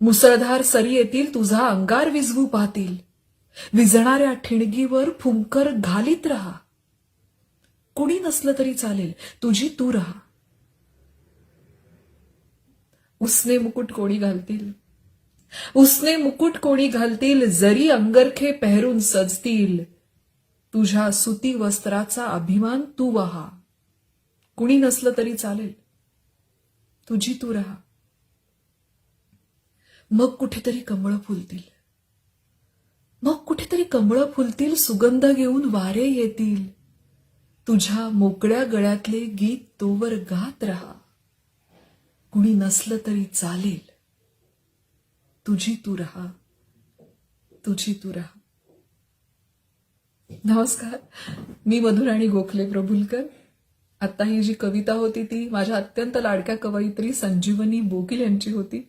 मुसळधार सरी येतील तुझा अंगार विझवू पाहतील. विजणाऱ्या ठिणगीवर फुंकर घालीत राहा. कुणी नसलं तरी चालेल तुझी तू राहा. उसने मुकुट कोणी घालतील? उसने मुकुट कोणी घालतील? जरी अंगरखे पेहरून सजतील. तुझ्या सुती वस्त्राचा अभिमान तू वहा. कुणी नसलं तरी चालेल तुझी तू राहा. मग कुठेतरी कमळं फुलतील. मग कुठेतरी कमळं फुलतील सुगंध घेऊन वारे येतील. तुझ्या मोकळ्या गळ्यातले गीत तोवर गात राहा. कुणी नसलं तरी चालेल. तुझी तू राहा. तुझी तू राहा. नमस्कार. मी मधुराणी गोखले प्रभुलकर. आता ही जी कविता होती ती माझ्या अत्यंत लाडक्या कवयित्री संजीवनी बोकील यांची होती.